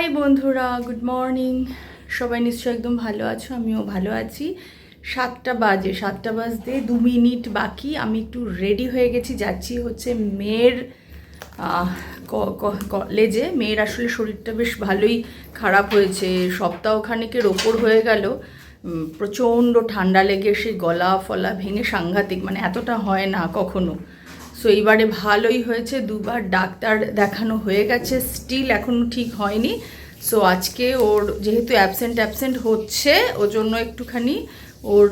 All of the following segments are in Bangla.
হাই বন্ধুরা গুড মর্নিং সবাই নিশ্চয়ই একদম ভালো আছো, আমিও ভালো আছি। সাতটা বাজে, সাতটা বাজতে দু মিনিট বাকি। আমি একটু রেডি হয়ে গেছি, যাচ্ছি হচ্ছে মেয়ের কলেজে মেয়ের আসলে শরীরটা বেশ ভালোই খারাপ হয়েছে। সপ্তাহখানেকের ওপর হয়ে গেল। প্রচণ্ড ঠান্ডা লেগে সে গলা ফলা ভেঙে সাংঘাতিক মানে এতটা হয় না কখনো। সো এইবারে ভালোই হয়েছে, দুবার ডাক্তার দেখানো হয়ে গেছে স্টিল এখনও ঠিক হয়নি। সো আজকে ওর যেহেতু অ্যাবসেন্ট অ্যাবসেন্ট হচ্ছে ও জন্য একটুখানি ওর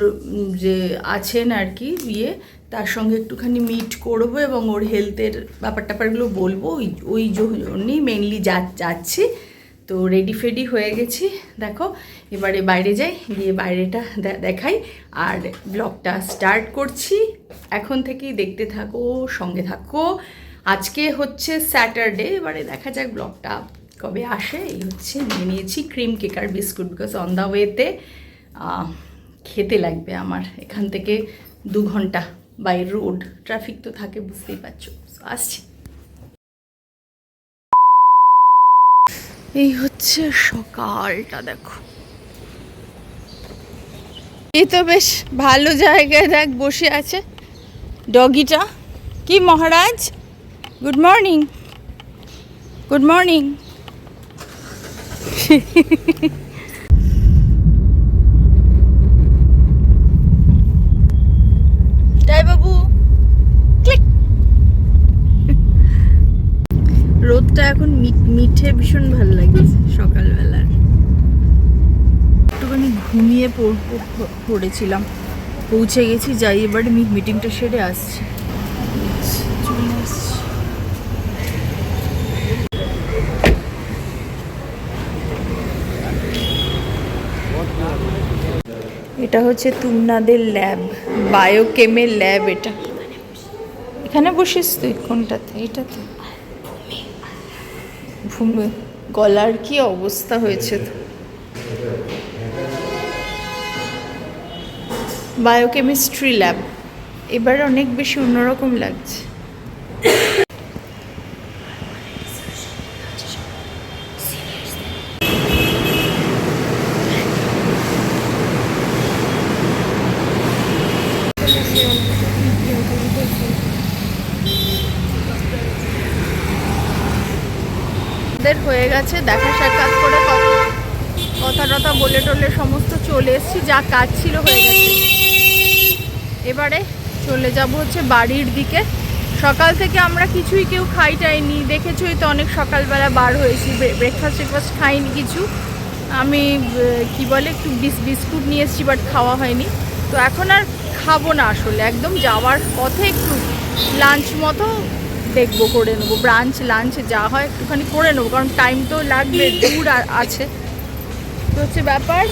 যে আছেন আর কি ইয়ে তার সঙ্গে একটুখানি মিট করব এবং ওর হেলথের ব্যাপার ট্যাপারগুলো বলব। ওই ওই জন্যই মেনলি যা, যাচ্ছি। তো রেডি ফেডি হয়ে গেছি। দেখো, এবারে বাইরে যাই, গিয়ে বাইরেটা দেখাই। আর ব্লগটা স্টার্ট করছি। এখন থেকেই দেখতে থাকো, সঙ্গে থাকো। আজকে হচ্ছে স্যাটারডে এবারে দেখা যাক ব্লগটা কবে আসে। এই হচ্ছে নিয়ে নিয়েছি ক্রিম কেক আর বিস্কুট বিকজ অন দ্য ওয়েতে খেতে লাগবে আমার। এখান থেকে দু ঘণ্টা বাই রোড ট্রাফিক তো থাকে, বুঝতেই পারছ। আসছি। এই হচ্ছে সকালটা, দেখো। এই তো বেশ ভালো জায়গায় দেখ বসে আছে। ডগিটা। কি মহারাজ? গুড মর্নিং গুড মর্নিং তাই বাবু ক্লিক রোদটা এখন মিট- ভীষণ ভালো লাগছে সকালবেলার। একটুখানি ঘুমিয়ে পড়- পড়- পড়েছিলাম। পৌঁছে গেছি, যাই এবার মিটিংটা সেরে আসছি। এটা হচ্ছে তুমনাদের ল্যাব বায়োকেমের ল্যাব এটা। এখানে বসিস তুই, কোনটাতে? এটাতে। ঘুমে গলার কি অবস্থা হয়েছে? বায়োকেমিস্ট্রি ল্যাব এবার অনেক বেশি অন্যরকম লাগছে। ওদের হয়ে গেছে, দেখা সাক্ষাৎ করে কথা- টথা বলে টলে সমস্ত চলে এসেছি, যা কাজ ছিল হয়ে গেছে। এবারে চলে যাব হচ্ছে বাড়ির দিকে। সকাল থেকে আমরা কিছুই কেউ খাই টাইনি, দেখেছই তো অনেক সকালবেলা বার হয়েছি ব্রেকফাস্ট ব্রেকফাস্ট খাইনি কিছু। আমি কি বলে, একটু বিস বিস্কুট নিয়ে এসেছি বাট খাওয়া হয়নি। তো এখন আর খাব না আসলে, একদম যাওয়ার পথে একটু লাঞ্চ মতো দেখব, করে নেব। ব্রাঞ্চ লাঞ্চ যা হয় একটুখানি করে নেব, কারণ টাইম তো লাগবে, দূর আ- আছে। তো হচ্ছে ব্যাপার,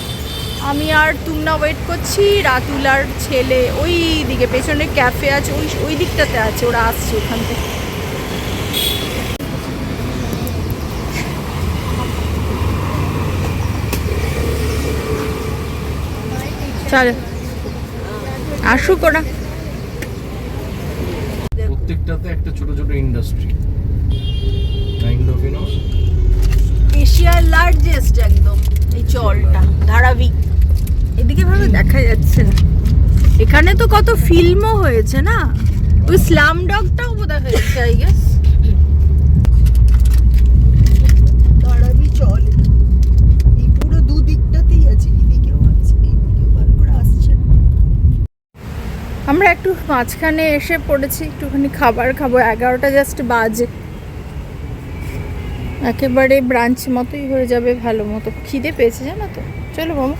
আমি আর তুমনা ওয়েট করছি রাতুলার ছেলে ওই দিকে, পেছনে ক্যাফে আছে, ওই ওই দিকটাতে আছে, ওরা আসছে ওখান থেকে। আসুক ওরা। প্রত্যেকটাতে একটা ছোট ছোট industry kind of you know এশিয়ার লার্জেস্ট একদম এই চলটা ধারাবিক এদিকে ভাবে দেখা যাচ্ছে না। এখানে তো কত ফিল্মও হয়েছে না? ওই স্লাম ডগটাও দেখা যাচ্ছে আই গেস ধারাবি চল এই পুরো দুদিকটাতেই আছে এদিকেও আছে এদিকেও ভালো করে আসছে না। আমরা একটু মাঝখানে এসে পড়েছি, একটুখানি খাবার খাব। এগারোটা জাস্ট বাজে। একেবারে ব্রাঞ্চ মতোই হয়ে যাবে, ভালো মতো। খিদে পেয়েছে, জানো তো? চলো বাবা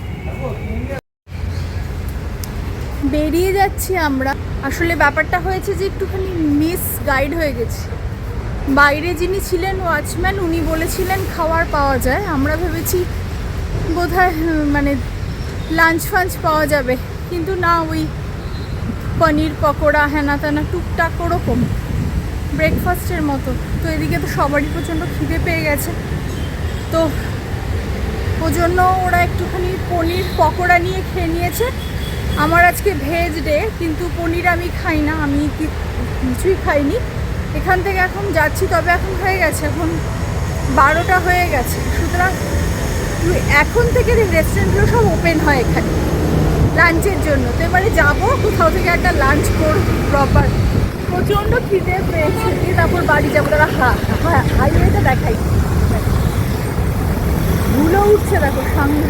বেরিয়ে যাচ্ছি আমরা। আসলে ব্যাপারটা হয়েছে যে একটুখানি মিস গাইড হয়ে গেছি। বাইরে যিনি ছিলেন ওয়াচম্যান উনি বলেছিলেন খাবার পাওয়া যায়। আমরা ভেবেছি বোধহয় মানে লাঞ্চ ফাঞ্চ পাওয়া যাবে। কিন্তু না, ওই পনির, পকোড়া, হেনা তেনা, টুকটাক ওরকম। ব্রেকফাস্টের মতো। তো এদিকে তো সবারই প্রচণ্ড খিদে পেয়ে গেছে। তো ওই জন্য ওরা একটুখানি পনির, পকোড়া নিয়ে খেয়ে নিয়েছে। আমার আজকে ভেজ ডে কিন্তু পনির আমি খাই না। আমি কিছুই খাইনি। এখান থেকে এখন যাচ্ছি, তবে এখন হয়ে গেছে। এখন বারোটা হয়ে গেছে। সুতরাং এখন থেকে রেস্টুরেন্টগুলো সব ওপেন হয় এখানে। লাঞ্চের জন্য। তো এবারে যাব, কোথাও থেকে একটা লাঞ্চ করব প্রপার প্রচণ্ড খিদে পেয়েছে, দিয়ে তারপর বাড়ি যাব। তারা হা হ্যাঁ হাইওয়েটা দেখাই। ধুলো উঠছে, দেখো, সামনে।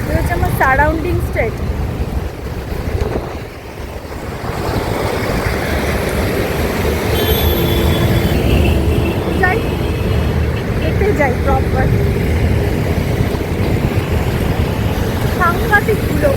এটা হচ্ছে আমার সারাউন্ডিং স্টেট যাই, হেঁটে যাই প্রপার সাংঘাতিক ধুলো